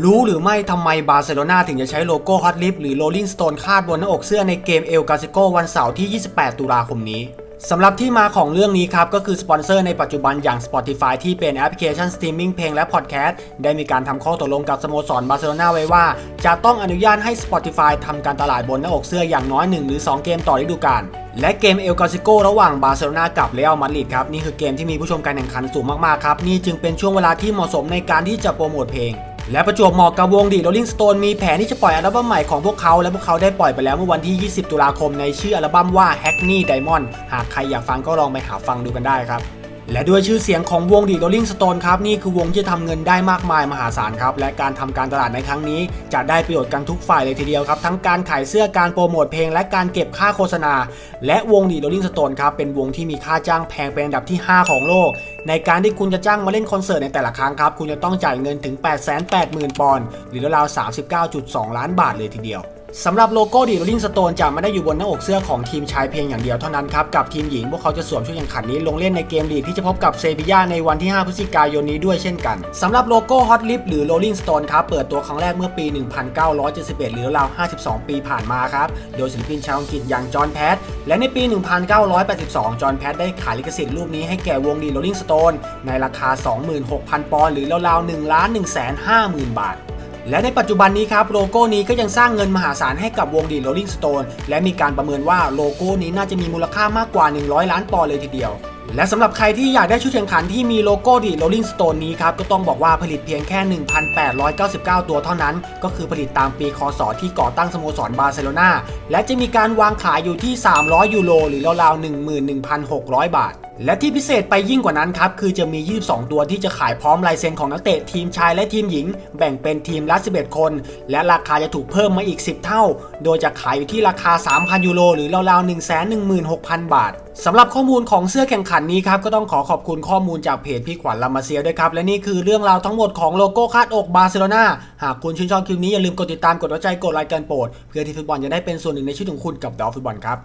รู้หรือไม่ทำไมบาร์เซโลนาถึงจะใช้โลโก้ฮอตลิฟหรือ Rolling Stone คาดบนหน้าอกเสื้อในเกมเอลกาซิโกวันเสาร์ที่ 28 ตุลาคมนี้สำหรับที่มาของเรื่องนี้ครับ ก็คือสปอนเซอร์ในปัจจุบันอย่าง Spotify ที่เป็นแอปพลิเคชันสตรีมมิ่งเพลงและพอดแคสต์ได้มีการทำข้อตกลงกับสโมสรบาร์เซโลนาไว้ว่า จะต้องอนุญาตให้ Spotify ทำการตลาดบนหน้าอกเสื้ออย่างน้อย 1 หรือ 2 เกมต่อฤดูกาลและเกมเอลกาซิโกระหว่างบาร์เซโลนากับเรอัลมาดริดครับ นี่คือเกมที่มีผู้ชมการแข่งขันสูงมากๆครับนี่จึงเป็นช่วงเวลาที่เหมาะสมในการที่จะโปรโมทเพลง และประจวบเหมาะกับวงดีโรลลิงสโตนมีแผนที่จะปล่อยอัลบั้มใหม่ของพวกเขา และพวกเขาได้ปล่อยไปแล้วเมื่อวันที่ 20 ตุลาคมในชื่ออัลบั้มว่า Hackney Diamond หากใครอยากฟังก็ลองไปหาฟังดูกันได้ครับ และด้วยชื่อเสียงของวงดี Rolling Stone ครับนี่คือวงที่จะทำเงินได้มากมายมหาศาลครับและการทำการตลาดในครั้งนี้ จะได้ประโยชน์กันทุกฝ่ายเลยทีเดียวครับ ทั้งการขายเสื้อการโปรโมทเพลง และการเก็บค่าโฆษณา และวงดี Rolling Stone ครับเป็นวงที่มีค่าจ้างแพงเป็นอันดับที่ 5 ของโลก ในการที่คุณจะจ้างมาเล่นคอนเสิร์ตในแต่ละครั้งครับคุณจะต้องจ่ายเงินถึง 880,000 ปอนด์หรือราวๆ39.2 ล้านบาทเลยทีเดียว สำหรับโลโก้ดี Rolling Stone จะไม่ได้อยู่บนหน้าอกเสื้อของทีมชายเพียงอย่างเดียวเท่านั้นครับ กับทีมหญิงพวกเขาจะสวมชุดแข่งขันนี้ลงเล่นในเกมลีกที่จะพบกับเซบียาในวันที่ 5 พฤศจิกายนนี้ด้วยเช่นกัน สำหรับโลโก้ Hot Lip หรือ Rolling Stone ครับ เปิดตัวครั้งแรกเมื่อปี 1971 หรือราว 52 ปีผ่านมาครับ โดยศิลปินชาวอังกฤษอย่างจอห์นแพทและในปี 1982 จอห์นแพทได้ขายลิขสิทธิ์รูปนี้ให้แก่วงดี Rolling Stone ในราคา 26,000 ปอนด์หรือราวๆ1ล้าน1 5 0 0 0 0 บาท และในปัจจุบันนี้ครับโลโก้นี้ก็ยังสร้างเงินมหาศาลให้กับวงดี Rolling Stone และมีการประเมินว่าโลโก้นี้น่าจะมีมูลค่ามากกว่า 100 ล้านปอนด์เลยทีเดียว และสำหรับใครที่อยากได้ชุดแข่งขันที่มีโลโก้ดี Rolling Stone นี้ครับก็ต้องบอกว่าผลิตเพียงแค่ 1,899 ตัวเท่านั้น ก็คือผลิตตามปีคศที่ก่อตั้งสโมสรบาร์เซโลนาและจะมีการวางขายอยู่ที่ 300 ยูโรหรือราวๆ11,600 บาท และที่พิเศษไปยิ่งกว่านั้นครับ คือจะมี 22 ตัวที่จะขายพร้อมลายเซ็นของนักเตะทีมชายและทีมหญิง แบ่งเป็นทีมละ 11 คน และราคาจะถูกเพิ่มมาอีก 10 เท่า โดยจะขายอยู่ที่ราคา 3,000 ยูโรหรือราวๆ 116,000 บาทสำหรับข้อมูลของเสื้อแข่งขันนี้ครับ ก็ต้องขอขอบคุณข้อมูลจากเพจพี่ขวัญลามาเซียด้วยครับ และนี่คือเรื่องราวทั้งหมดของโลโก้คาดอกบาร์เซโลนาหากคุณชื่นชอบคลิปนี้อย่าลืมกดติดตามกดหัวใจกดไลค์กันโปรดเพื่อที่ฟุตบอลจะได้เป็นส่วนหนึ่งในชีวิตของคุณกับดอฟุตบอลครับ